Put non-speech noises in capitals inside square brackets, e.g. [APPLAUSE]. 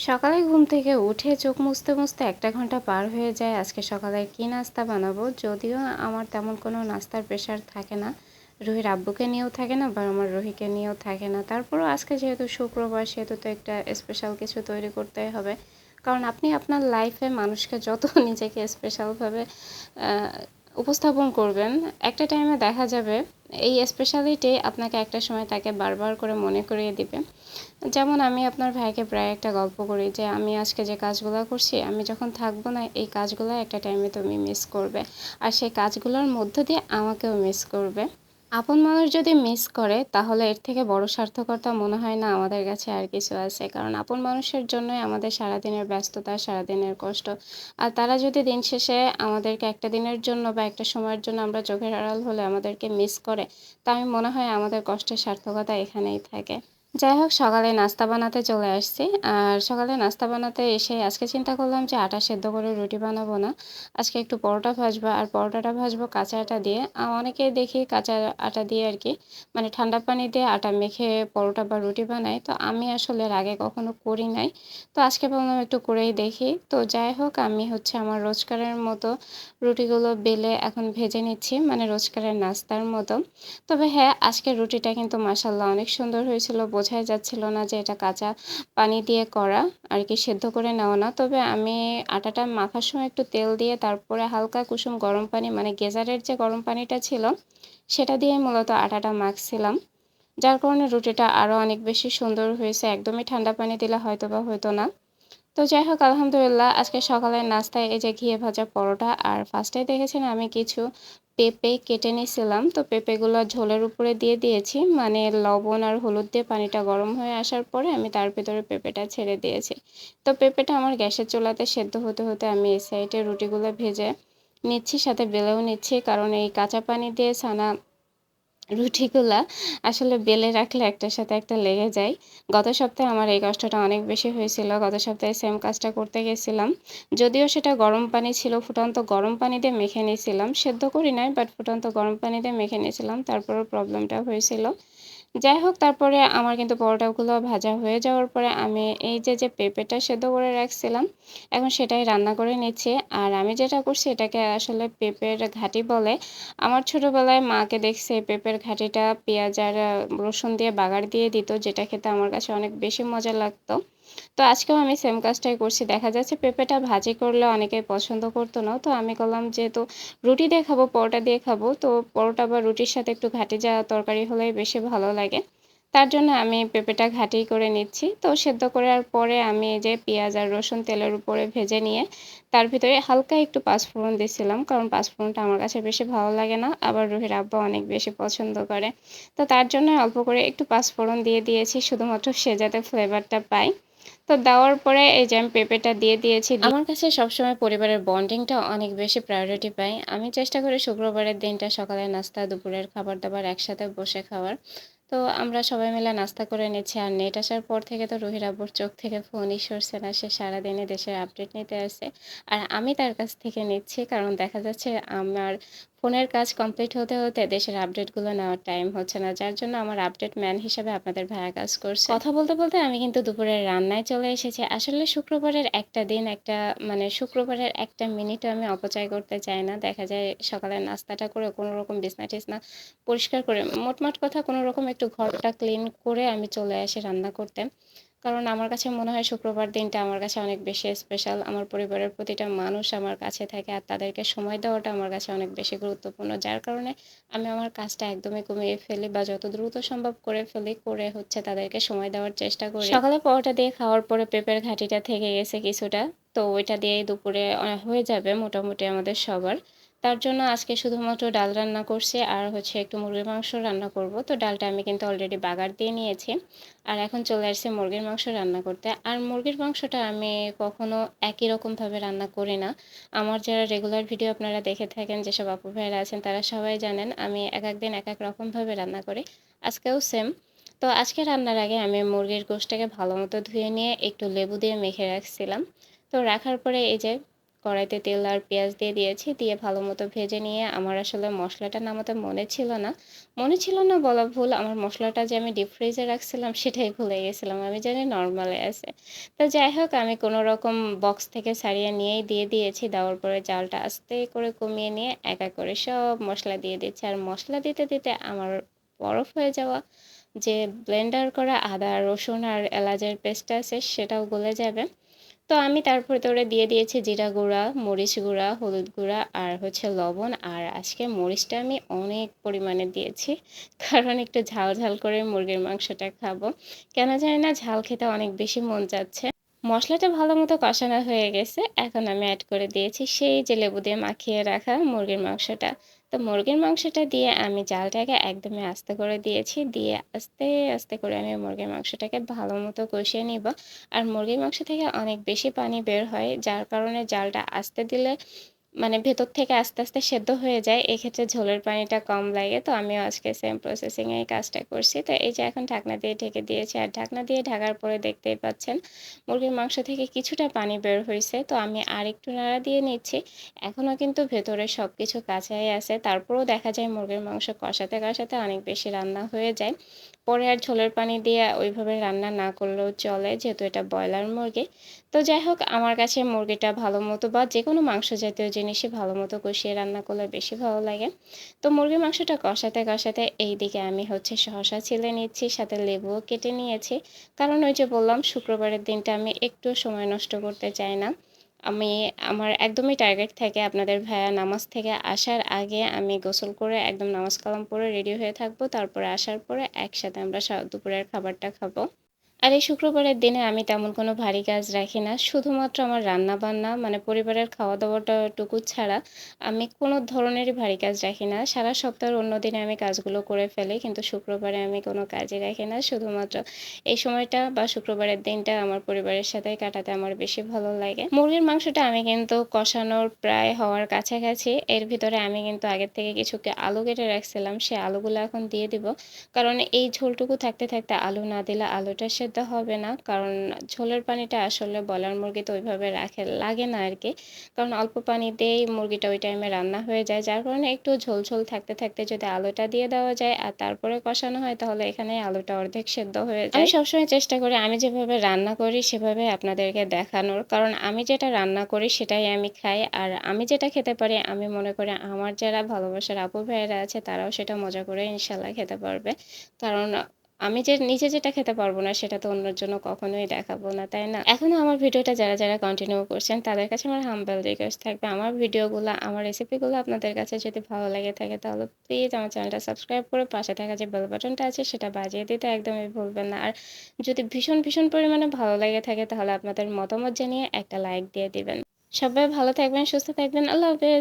সকালে ঘুম থেকে উঠে চোখ মুছতে মুছতে একটা ঘণ্টা পার হয়ে যায়। আজকে সকালে কি নাস্তা বানাবো? যদিও আমার তেমন কোনো নাস্তার প্রেশার থাকে না। রুহির আব্বুকে নিয়েও থাকে না, বা আমার রুহিকে নিয়েও থাকে না। তারপরও আজকে যেহেতু শুক্রবার, সেহেতু তো একটা স্পেশাল কিছু তৈরি করতে হবে। কারণ আপনি আপনার লাইফে মানুষকে যত [LAUGHS] নিজেকে স্পেশালভাবে উপস্থাপন করবেন, একটা টাইমে দেখা যাবে, এই স্পেশালিটি আপনাকে একটা সময় তাকে বারবার করে মনে করিয়ে দিবে। যেমন আমি আপনার ভাইকে প্রায় একটা গল্প করি যে, আমি আজকে যে কাজগুলো করছি, আমি যখন থাকব না, এই কাজগুলো একটা টাইমে তুমি মিস করবে। আর সেই কাজগুলোর মধ্য দিয়ে আমাকেও মিস করবে। আপন মানুষ যদি মিস করে, তাহলে এর থেকে বড় সার্থকতা মনে হয় না আমাদের কাছে আর কিছু আছে। কারণ আপন মানুষের জন্যই আমাদের সারাদিনের ব্যস্ততা, সারাদিনের কষ্ট। আর তারা যদি দিন শেষে আমাদেরকে একটা দিনের জন্য বা একটা সময়ের জন্য আমরা চোখের আড়াল হলে আমাদেরকে মিস করে, তা আমি মনে হয় আমাদের কষ্টের সার্থকতা এখানেই থাকে। যাই হোক, সকালে নাস্তা বানাতে চলে আসছি। আর সকালে নাস্তা বানাতে এসে আজকে চিন্তা করলাম যে আটা সেদ্ধ করে রুটি বানাবো না। আজকে একটু পরোটা ভাজবো, আর পরোটাটা ভাজবো কাঁচা আটা দিয়ে। অনেকে দেখি কাঁচা আটা দিয়ে আর কি মানে ঠান্ডা পানি দিয়ে আটা মেখে পরোটা বা রুটি বানাই তো আমি আসলে এর আগে কখনো করি নাই। তো আজকে ভাবলাম একটু করেই দেখি। তো যাই হোক, আমি হচ্ছে আমার রোজকারের মতো রুটিগুলো বেলে এখন ভেজে নিচ্ছি মানে রোজকারের নাস্তার মতো। তবে হ্যাঁ আজকে রুটিটা কিন্তু মাসাল্লাহ অনেক সুন্দর হয়েছিল বোঝাই যাচ্ছিল না যে এটা কাঁচা পানি দিয়ে করা আর কি সেদ্ধ করে নেওয়া না। তবে আমি আটাটা মাখার সময় একটু তেল দিয়ে তারপরে হালকা কুসুম গরম পানি মানে গেজারের যে গরম পানিটা ছিল, সেটা দিয়ে মূলত আটাটা মাখছিলাম। যার কারণে রুটিটা আরও অনেক বেশি সুন্দর হয়েছে। একদমই ঠান্ডা পানি দিলে হয়তো বা হয়তো না। তো যাই হোক, আলহামদুলিল্লাহ আজকে সকালের নাস্তায় এই যে ঘিয়ে ভাজা পরোটা আর ফার্স্টে দেখেছেন আমি কিছু পেঁপে কেটে নিয়েছিলাম। তো পেঁপেগুলো ঝোলের উপরে দিয়ে দিয়েছি। মানে লবণ আর হলুদ দিয়ে পানিটা গরম হয়ে আসার পরে আমি তার ভিতরে পেঁপেটা ছেড়ে দিয়েছি। তো পেঁপেটা আমার গ্যাসের চুলাতে সেদ্ধ হতে হতে আমি এই সাইডে রুটিগুলো ভেজে নিচ্ছি, সাথে বেলেও নিচ্ছি। কারণ এই কাঁচা পানি দিয়ে ছানা রুটিগুলা আসলে বেলে রাখলে একটার সাথে একটা লেগে যায়। গত সপ্তাহে আমার এই কষ্টটা অনেক বেশি হয়েছিল। গত সপ্তাহে সেম কাজটা করতে গেছিলাম। যদিও সেটা গরম পানি ছিল, ফুটন্ত গরম পানি দিয়ে মেখে নিয়েছিলাম। সেদ্ধ করি নাই বাট ফুটন্ত গরম পানি দিয়ে মেখে নিয়েছিলাম। তারপরেও প্রবলেমটা হয়েছিল। যাই হোক, তারপরে আমার কিন্তু পরোটাগুলো ভাজা হয়ে যাওয়ার পরে আমি এই যে যে পেঁপেটা সেদ্ধ করে রাখছিলাম, এখন সেটাই রান্না করে নিচ্ছি। আর আমি যেটা করছি, এটাকে আসলে পেঁপের ঘাটি বলে, আমার ছোটোবেলায় মাকে দেখছে পেঁপের ঘাটিটা পেঁয়াজ আর রসুন দিয়ে বাগার দিয়ে দিত, যেটা খেতে আমার কাছে অনেক বেশি মজা লাগতো। তো আজকেও আমি সেম কাজটাই করছি। দেখা যাচ্ছে পেঁপেটা ভাজি করলে অনেকে পছন্দ করতো না। তো আমি করলাম যেহেতু রুটি দিয়ে খাব, পরোটা দিয়ে খাব, তো পরোটা বা রুটির সাথে একটু ঘাটি যাওয়া তরকারি হলেই বেশি ভালো লাগে। তার জন্য আমি পেঁপেটা ঘাটি করে নিচ্ছি। তো সেদ্ধ করার পরে আমি এই যে পেঁয়াজ আর রসুন তেলের উপরে ভেজে নিয়ে তার ভিতরে হালকা একটু পাঁচফোড়ন দিয়েছিলাম, কারণ পাঁচফোড়নটা আমার কাছে বেশি ভালো লাগে না। আবার রুহির আব্বা অনেক বেশি পছন্দ করে। তো তার জন্য অল্প করে একটু পাঁচফোড়ন দিয়ে দিয়েছি, শুধুমাত্র সে যাতে ফ্লেভারটা পায় তো দেওয়ার পরে এই যে আমি পেঁপেটা দিয়ে দিয়েছি আমার কাছে সবসময় পরিবারের বন্ডিংটা অনেক বেশি প্রায়োরিটি পাই আমি চেষ্টা করি শুক্রবারের দিনটা সকালে নাস্তা, দুপুরের খাবার দাবার একসাথে বসে খাওয়ার। তো আমরা সবাই মিলে নাস্তা করে নিচ্ছি। আর নেট আসার পর থেকে তো রোহির আব্বুর চোখ থেকে ফোনই সরছে না। সে সারাদিনে দেশের আপডেট নিতে আসে। আর আমি তার কাছ থেকে নিচ্ছি, কারণ দেখা যাচ্ছে আমার ফোনের কাজ কমপ্লিট হতে হতে দেশের আপডেটগুলো নেওয়ার টাইম হচ্ছে না, যার জন্য আমার আপডেট ম্যান হিসাবে আপনাদের ভাইয়া কাজ করছে। কথা বলতে বলতে আমি কিন্তু দুপুরের রান্নায় চলে এসেছি। আসলে শুক্রবারের একটা দিন, একটা মানে শুক্রবারের একটা মিনিটও আমি অপচয় করতে চাই না। দেখা যায় সকালে নাস্তাটা করে কোনো রকম বিছনা টিছনা পরিষ্কার করে, মোটমাট কথা কোনো রকম একটু ঘরটা ক্লিন করে আমি চলে আসি রান্না করতে। কারণ আমার কাছে মনে হয় শুক্রবার দিনটা আমার কাছে অনেক বেশি স্পেশাল আমার পরিবারের প্রতিটা মানুষ আমার কাছে থাকে আর তাদেরকে সময় দেওয়াটা আমার কাছে অনেক বেশি গুরুত্বপূর্ণ। যার কারণে আমি আমার কাজটা একদমই কমিয়ে ফেলি বা যত দ্রুত সম্ভব করে ফেলি, করে হচ্ছে তাদেরকে সময় দেওয়ার চেষ্টা করি। সকালে পরোটা দিয়ে খাওয়ার পরে পেঁপের ঘাটিটা থেকে গেছে কিছুটা। তো ওইটা দিয়েই দুপুরে হয়ে যাবে মোটামুটি আমাদের সবার। তার জন্য আজকে শুধুমাত্র ডাল রান্না করছি আর হচ্ছে একটু মুরগির মাংস রান্না করব। তো ডালটা আমি কিন্তু অলরেডি বাগার দিয়ে নিয়েছি। আর এখন চলে আসছে মুরগির মাংস রান্না করতে। আর মুরগির মাংসটা আমি কখনো একই রকমভাবে রান্না করি না। আমার যারা রেগুলার ভিডিও আপনারা দেখে থাকেন, যেসব আপু ভাইয়েরা আছেন, তারা সবাই জানেন আমি এক এক দিন এক এক রকমভাবে রান্না করি। আজকেও সেম তো আজকে রান্নার আগে আমি মুরগির গোষ্ঠটাকে ভালো মতো ধুয়ে নিয়ে একটু লেবু দিয়ে মেখে রাখছিলাম। তো রাখার পরে এই যে কড়াইতে তেল আর পেঁয়াজ দিয়ে দিয়েছি, দিয়ে ভালো মতো ভেজে নিয়ে আমার আসলে মশলাটা নামাতে মনে ছিল না। মনে ছিল না বলা ভুল, আমার মশলাটা যে আমি ডিপ ফ্রিজে রাখছিলাম সেটাই ভুলে গেছিলাম, আমি জানি নর্মালে আছে। তো যাই হোক, আমি কোনো রকম বক্স থেকে সারিয়ে নিয়েই দিয়ে দিয়েছি, দেওয়ার পরে জালটা আস্তে করে কমিয়ে নিয়ে একা করে সব মশলা দিয়ে দিচ্ছি। আর মশলা দিতে দিতে আমার বরফ হয়ে যাওয়া, যে ব্লেন্ডার করা আদা, রসুন আর এলাচের পেস্ট আছে সেটাও গলে যাবে। তো আমি তার ভেতরে দিয়ে দিয়েছি জিরা গুঁড়া, মরিচ গুঁড়া, হলুদ গুঁড়া আর হচ্ছে লবণ। আর আজকে মরিচটা আমি অনেক পরিমাণে দিয়েছি, কারণ একটু ঝাল ঝাল করে মুরগির মাংসটা খাব। কেন জানি না, ঝাল খেতে অনেক বেশি মন যাচ্ছে মশলাটা ভালো মতো কষানো হয়ে গেছে, এখন আমি অ্যাড করে দিয়েছি সেই যে লেবু দিয়ে মাখিয়ে রাখা মুরগির মাংসটা। তো মুরগির মাংসটা দিয়ে আমি জালটাকে একদমই আস্তে করে দিয়েছি। দিয়ে আস্তে আস্তে করে আমি মুরগির মাংসটাকে ভালো মতো কষিয়ে নিব। আর মুরগির মাংস থেকে অনেক বেশি পানি বের হয়, যার কারণে জালটা আস্তে দিলে মানে ভেতর থেকে আস্তে আস্তে সেদ্ধ হয়ে যায়, এক্ষেত্রে ঝোলের পানিটা কম লাগে। তো আমিও আজকে সেম প্রসেসিংয়ে এই কাজটা করছি। তো এই যে এখন ঢাকনা দিয়ে ঢেকে দিয়েছি, আর ঢাকনা দিয়ে ঢাকার পরে দেখতেই পাচ্ছেন, মুরগির মাংস থেকে কিছুটা পানি বের হয়েছে তো আমি আর একটু নাড়া দিয়ে নিচ্ছি। এখনও কিন্তু ভেতরে সব কিছু কাঁচাই আছে। তারপরেও দেখা যায় মুরগির মাংস কষাতে কষাতে অনেক বেশি রান্না হয়ে যায়। পরে আর ঝোলের পানি দিয়ে ওইভাবে রান্না না করলেও চলে, যেহেতু এটা ব্রয়লার মুরগি। তো যাই হোক, আমার কাছে মুরগিটা ভালো মতো বা যে কোনো মাংস জাতীয় জিনিসই ভালো মতো কষিয়ে রান্না করলে বেশি ভালো লাগে। তো মুরগির মাংসটা কষাতে কষাতে এই দিকে আমি হচ্ছে শসা ছিলে নিচ্ছি, সাথে লেবুও কেটে নিয়েছি। কারণ ওই যে বললাম, শুক্রবারের দিনটা আমি একটু সময় নষ্ট করতে চাই না। আমি, আমার একদমই টার্গেট থাকে আপনাদের ভাইয়া নামাজ থেকে আসার আগে আমি গোসল করে একদম নামাজ কালাম পরে রেডি হয়ে থাকব। তারপরে আসার পরে একসাথে আমরা দুপুরের খাবারটা খাব। আর এই শুক্রবারের দিনে আমি তেমন কোনো ভারী কাজ রাখি না। শুধুমাত্র আমার রান্না বান্না মানে পরিবারের খাওয়া দাওয়াটা টুকু ছাড়া আমি কোনো ধরনেরই ভারী কাজ রাখি না। সারা সপ্তাহের অন্য দিনে আমি কাজগুলো করে ফেলি, কিন্তু শুক্রবারে আমি কোনো কাজই রাখি না। শুধুমাত্র এই সময়টা বা শুক্রবারের দিনটা আমার পরিবারের সাথে কাটাতে আমার বেশি ভালো লাগে। মুরগির মাংসটা আমি কিন্তু কষানোর প্রায় হওয়ার কাছাকাছি। এর ভিতরে আমি কিন্তু আগের থেকে কিছু আলু কেটে রাখছিলাম, সে আলুগুলো এখন দিয়ে দিব। কারণ এই ঝোলটুকু থাকতে থাকতে আলু না দিলে আলুটা সে সেদ্ধ হবে না। কারণ ঝোলের পানিটা আসলে বলার মুরগি তো ওইভাবে রাখে লাগে না আর কি কারণ অল্প পানি দিয়েই মুরগিটা ওই টাইমে রান্না হয়ে যায়। যার কারণে একটু ঝোল ঝোল থাকতে থাকতে যদি আলুটা দিয়ে দেওয়া যায় আর তারপরে কষানো হয় তাহলে এখানে আলুটা অর্ধেক সেদ্ধ হয়ে যায়। আমি সবসময় চেষ্টা করি আমি যেভাবে রান্না করি সেভাবে আপনাদেরকে দেখানোর। কারণ আমি যেটা রান্না করি সেটাই আমি খাই। আর আমি যেটা খেতে পারি আমি মনে করি আমার যারা ভালোবাসার আপু ভাইয়েরা আছে তারাও সেটা মজা করে ইনশাল্লাহ খেতে পারবে। কারণ আমি যে নিজে যেটা খেতে পারব না, সেটা তো অন্যের জন্য কখনোই দেখাবো না, তাই না? এখনও আমার ভিডিওটা যারা যারা কন্টিনিউ করছেন, তাদের কাছে আমার হাম্বেল রিকোয়েস্ট থাকবে। আমার ভিডিওগুলো, আমার রেসিপিগুলো আপনাদের কাছে যদি ভালো লাগে থাকে, তাহলে প্লিজ আমার চ্যানেলটা সাবস্ক্রাইব করে পাশে থাকা যে বেল বাটনটা আছে, সেটা বাজিয়ে দিতে একদমই ভুলবেন না। আর যদি ভীষণ ভীষণ পরিমাণে ভালো লাগে থাকে, তাহলে আপনাদের মতামত জানিয়ে একটা লাইক দিয়ে দিবেন। সবাই ভালো থাকবেন, সুস্থ থাকবেন, আল্লাহ হাফেজ।